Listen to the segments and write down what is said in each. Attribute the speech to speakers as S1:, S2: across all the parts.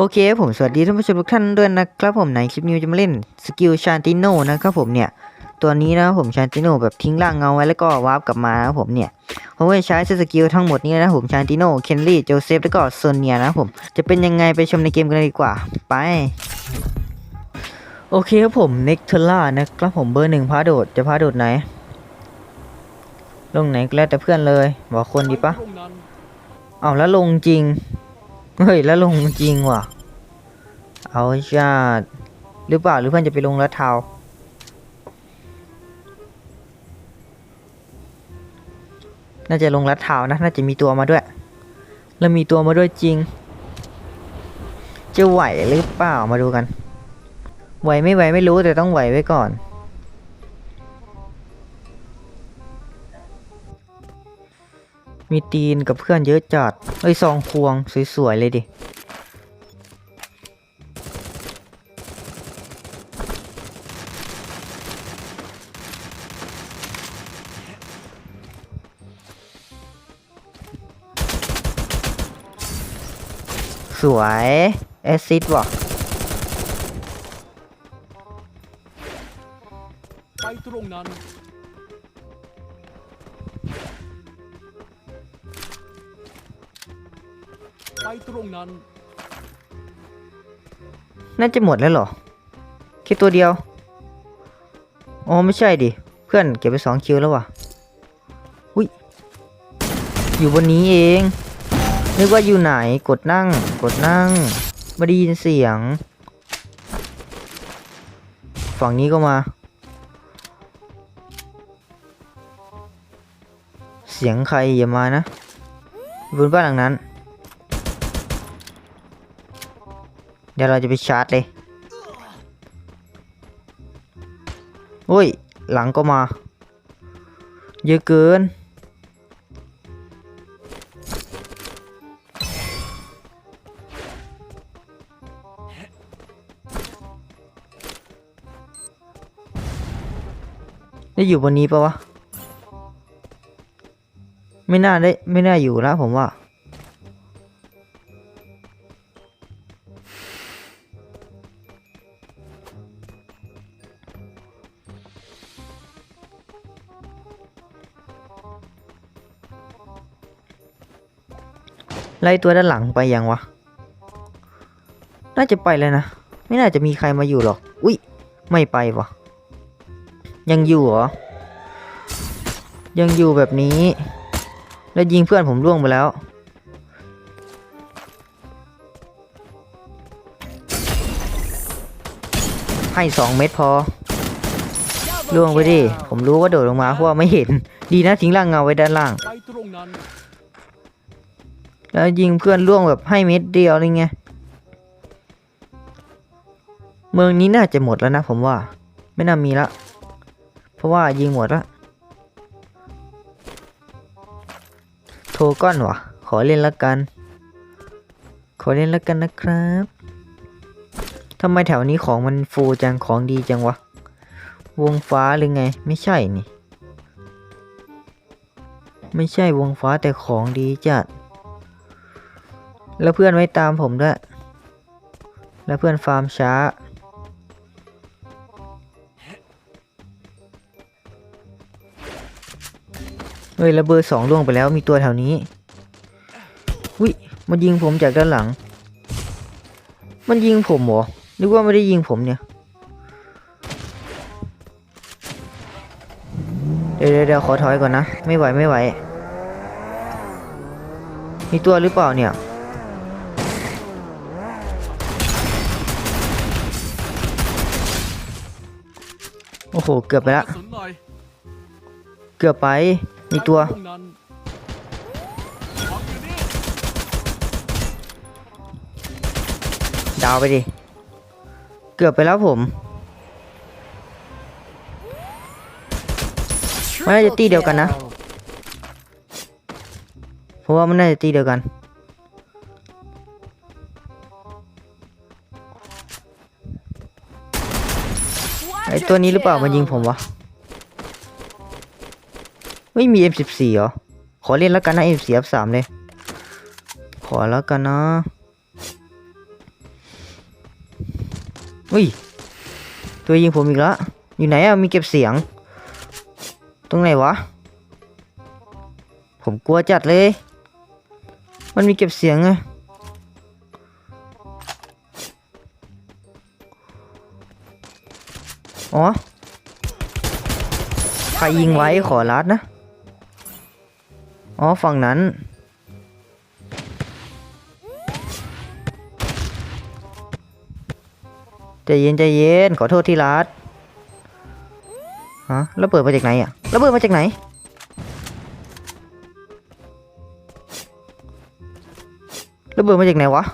S1: โอเคครับผมสวัสดีท่านผู้ชมทุกท่านด้วยนะครับผมในคลิปนี้จะมาเล่นสกิลชานติโนนะครับผมเนี่ยตัวนี้นะครับผมชานติโนแบบทิ้งร่างเงาไว้แล้วก็วาร์ปกลับมานะครับผมเนี่ยผมจะใช้สกิลทั้งหมดนี้นะผมชานติโนเคนลี่โจเซฟแล้วก็โซเนียนะผมจะเป็นยังไงไปชมในเกมกันเลยดีกว่าไป โอเคครับผมเน็กเทล่านะครับผมเบอร์หนึ่งพาโดดจะพาโดดไหน ลงไหนก็แล้วแต่เพื่อนเลยบอกคนดีปะเอาแล้วลงจริง เฮ้ยแล้วลงจริงว่ะ เอาชาติหรือเปล่าหรือเพื่อนจะไปลงแล้วเทาน่าจะลงลัดเท้านะ น่าจะมีตัวมาด้วย แล้วมีตัวมาด้วยจริง จะไหวหรือเปล่ามาดูกัน ไหวไม่ไหวไม่รู้แต่ต้องไหวไว้ก่อน มีตีนกับเพื่อนเยอะจัดเอ้ยซองควงสวยๆเลยดิสวยแอซิดว่ะ
S2: ไปตรงนั้น ตรงนั้น
S1: น่าจะหมดแล้วเหรอ แค่ตัวเดียว อ๋อไม่ใช่ดิ เพื่อนเก็บไปสองคิวแล้วว่ะ อุ้ย อยู่บนนี้เอง นึกว่าอยู่ไหน กดนั่ง กดนั่งไม่ได้ยินเสียง ฝั่งนี้ก็มา เสียงใครอย่ามานะบนบ้านหลังนั้น เดี๋ยวเราจะไปชาร์จเลยโอ้ย หลังก็มา เยอะเกิน ได้อยู่บนนี้ปะวะ ไม่น่าได้ ไม่น่าอยู่แล้วผมว่า ไล่ตัวด้านหลังไปยังวะ น่าจะไปเลยนะ ไม่น่าจะมีใครมาอยู่หรอก อุ้ย ไม่ไปวะยังอยู่เหรอ ยังอยู่แบบนี้ แล้วยิงเพื่อนผมร่วงไปแล้ว ให้สองเม็ดพอ ล่วงไปดิ ผมรู้ว่าโดดลงมาเพราะว่าไม่เห็น ดีนะทิ้งร่างเงาไว้ด้านล่าง
S2: ไปตรงนั้น
S1: แล้วยิงเพื่อนล่วงแบบให้เม็ดเดียวนี่ไงเมืองนี้น่าจะหมดแล้วนะผมว่า ไม่น่ามีละ เพราะว่ายิงหมดละโทรก้อนวะขอเล่นละกัน ขอเล่นละกันนะครับทำไมแถวนี้ของมันฟูจังของดีจังวะ วงฟ้าหรือไง ไม่ใช่นี่ ไม่ใช่วงฟ้าแต่ของดีจัด แล้วเพื่อนไม่ตามผมด้วย แล้วเพื่อนฟาร์มช้า เฮ้ยแล้วเบอร์สองล่วงไปแล้วมีตัวแถวนี้วิมันยิงผมจากด้านหลัง มันยิงผมเหรอ นึกว่าไม่ได้ยิงผมเนี่ย เดี๋ยวเดี๋ยวเดี๋ยวขอถอยก่อนนะ ไม่ไหวไม่ไหว มีตัวหรือเปล่าเนี่ย โอ้โห เกือบไปละ
S2: สนหน่อย
S1: เกือบไป มีตัว
S2: ไปตรงนั้นวางอยู่นี่
S1: ดาวไปดิ เกือบไปแล้วผม มันน่าจะตีเดียวกันนะ เพราะว่ามันน่าจะตีเดียวกัน ตัวนี้หรือเปล่ามันยิงผมวะ ไม่มี M14 เหรอ ขอเล่นแล้วกันนะ M4 F3 เลย ขอแล้วกันนะอุ้ย ตัวยิงผมอีกแล้ว อยู่ไหนอะมีเก็บเสียง ตรงไหนวะ ผมกลัวจัดเลย มันมีเก็บเสียงไง อ๋อ ใครยิงไว้ขอรัดนะ อ๋อ ฝั่งนั้น ใจเย็นใจเย็น ขอโทษที่รัดฮะแล้วเปิดมาจากไหนอะแล้วเปิดมาจากไหนแล้วเปิดมาจากไหนวะ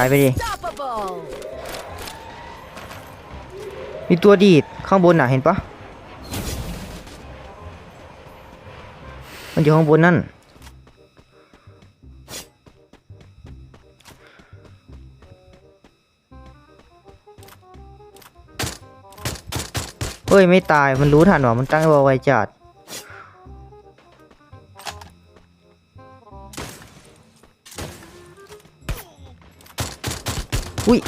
S1: ายไปดิ
S3: Unstoppable!
S1: มีตัวดีดข้างบนน่ะเห็นปะมันอยู่ข้างบนนั่น เฮ้ย ไม่ตายมันรู้ทันว่ามันตั้งไว้ไวจัด อุ้ย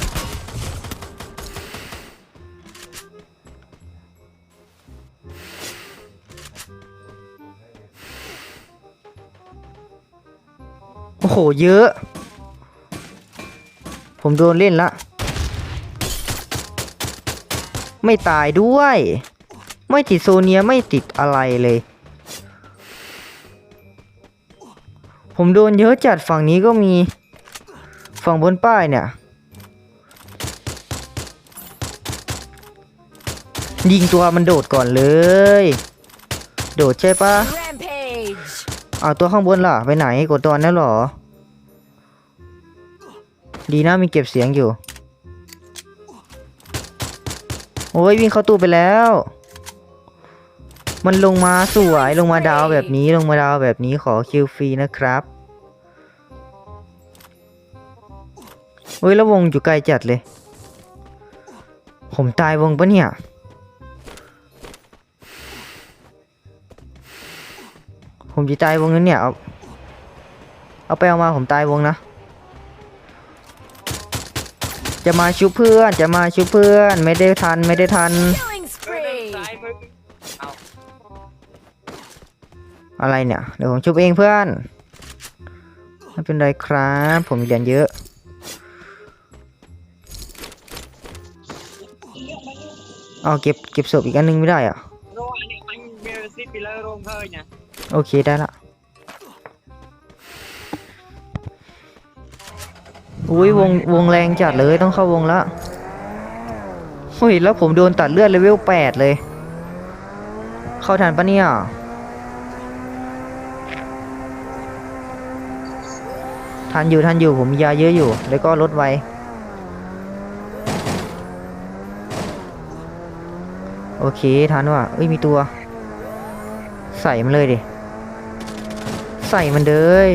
S1: โอ้โห เยอะ ผมโดนเล่นละ ไม่ตายด้วย ไม่ติดโซเนียไม่ติดอะไรเลย ผมโดนเยอะจัดฝั่งนี้ก็มี ฝั่งบนป้ายเนี่ย ยิงตัวมันโดดก่อนเลย โดดใช่ปะ
S3: Rampage!
S1: เอาตัวข้างบนล่ะ ไปไหนกดตัวนั้นเหรอ ดีนะมีเก็บเสียงอยู่ โอ้ยวิ่งเข้าตู้ไปแล้ว มันลงมาสวยลงมาดาวแบบนี้ลงมาดาวแบบนี้ขอคิวฟรีนะครับเฮ้ยแล้ววงอยู่ไกลจัดเลย ผมตายวงปะเนี่ย ผมจะตายวงนั้นเนี่ย เอา เอาไปเอามาผมตายวงนะ จะมาชุบเพื่อน จะมาชุบเพื่อน ไม่ได้ทัน ไม่ได้ทัน อะไรเนี่ย เดี๋ยวผมชุบเองเพื่อนไม่เป็นไรครับ ผมมีเหรียญเยอะเอาเก็บเก็บศพอีกอันนึงไม่ได้อะ
S4: โอเค
S1: ได้ละอุ้ยวงวงแรงจัดเลยต้องเข้าวงละเฮ้ยแล้วผมโดนตัดเลือดเลเวลแปดเลย เข้าทันปะเนี่ยทันอยู่ทันอยู่ผมมียาเยอะอยู่ แล้วก็ลดไวโอเคทันว่ะเอ้ยมีตัว ใส่มันเลยดิ ใส่มันเลย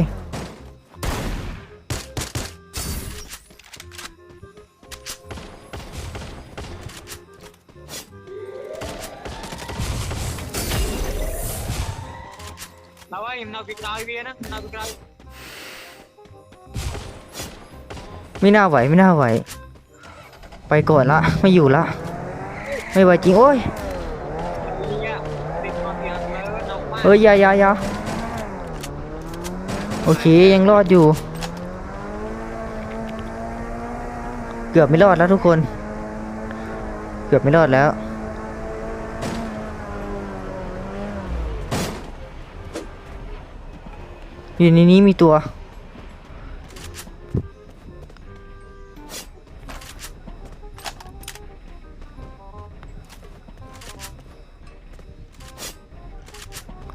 S4: เราว่าอิมนาวิกลายเวียนะนาวิกลาย
S1: ไม่น่าไหวไม่น่าไหว ไปก่อนละไม่อยู่ละ ไม่ไหวจริงโอ้ย
S4: เนี่ยติดมาเพียงเลยน้องมา
S1: เฮ้ยอยาอยาอยาโอ เคยังรอดอยู่ เกือบไม่รอดแล้วทุกคน เกือบไม่รอดแล้ว อยู่ในนี้มีตัว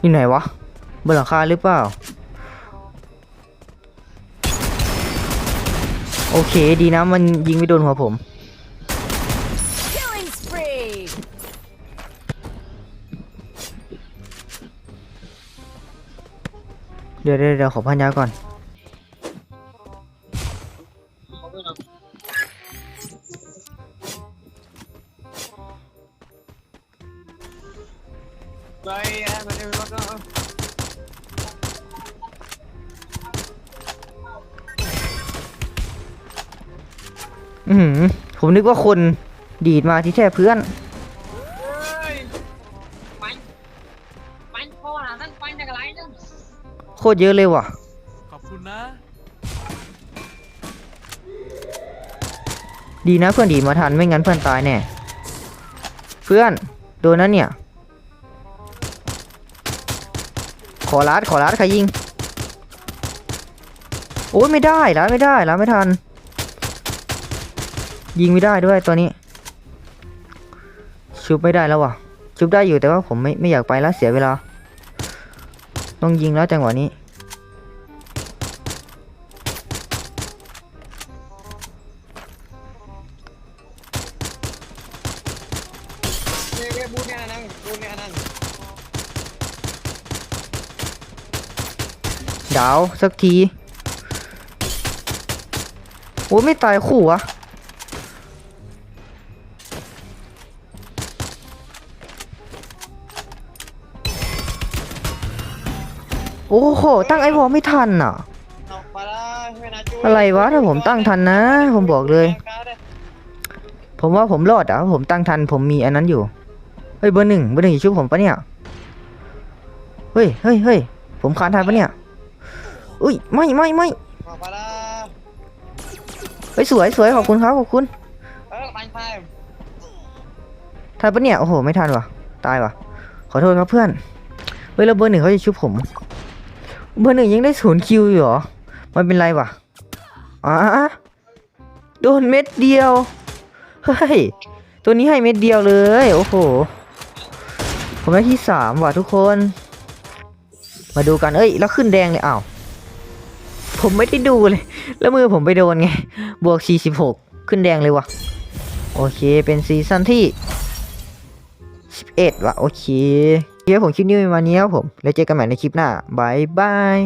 S1: อยู่ไหนวะบนหลังคาหรือเปล่า โอเคดีนะมันยิงไม่โดนหัวผม
S3: Killing spree!
S1: เดี๋ยวเดี๋ยวเดี๋ยวขอพันยาก่อน
S4: ไปแอื
S1: อหือผมนึกว่าคนดีดมาที่แท้เพื่อน
S4: เฮ้ยปันปันพ่อหนานั่นปันจากอะไรนั่น
S1: โคตรเยอะเลยว่ะ
S2: ขอบคุณนะ
S1: ดีนะเพื่อนดีดมาทันไม่งั้นเพื่อนตายแน่ เพื่อน โดนนั้นเนี่ย ขอรัดขอรัดใครยิง โอ้ยไม่ได้รัดไม่ได้รัดไม่ทัน ยิงไม่ได้ด้วยตัวนี้ ชุบไม่ได้แล้ววะชุบได้อยู่แต่ว่าผมไม่ไม่อยากไปแล้วเสียเวลา ต้องยิงแล้วจังหวะนี้
S4: เดา
S1: วสักที โอ้ไม่ตายคู่วะ โอ้โห ตั้งไอ้วอลไม่ทันอะ
S4: เอาไปละเฮ้ยนะจู
S1: อะไรวะถ้าผมตั้งทันนะ ผมบอกเลย ผมว่าผมรอดอะผมตั้งทัน ผมมีอันนั้นอยู่ เฮ้ยเบอร์หนึ่งเบอร์หนึ่งอยู่ชุบผมปะเนี่ย เฮ้ยเฮ้ยเฮ้ยผมคานทันปะเนี่ย อุ้ยไม่ไม่ไม่
S4: เอาไปละ
S1: เฮ้ยสวยสวยขอบคุณครับขอบคุณ
S4: เออปันไฟ
S1: ทันปะเนี่ยโอ้โหไม่ทันว่ะตายว่ะขอโทษครับเพื่อนเฮ้ยแล้วเบอร์หนึ่งเขาจะชุบผม เบอร์หนึ่งยังได้ศูนย์คิวอยู่หรอ มันเป็นไรวะอ๋อโดนเม็ดเดียว เฮ้ย ตัวนี้ให้เม็ดเดียวเลย โอ้โห ผมได้ที่สามว่ะทุกคน มาดูกัน เอ้ย แล้วขึ้นแดงเลยอ้าว ผมไม่ได้ดูเลย แล้วมือผมไปโดนไง บวก 46 ขึ้นแดงเลยว่ะ โอเค เป็นซีซั่นที่ 11 ว่ะ โอเค เดี๋ยวผมคลิปนี้ประมาณนี้ครับผม แล้วเจอกันใหม่ในคลิปหน้าบายบาย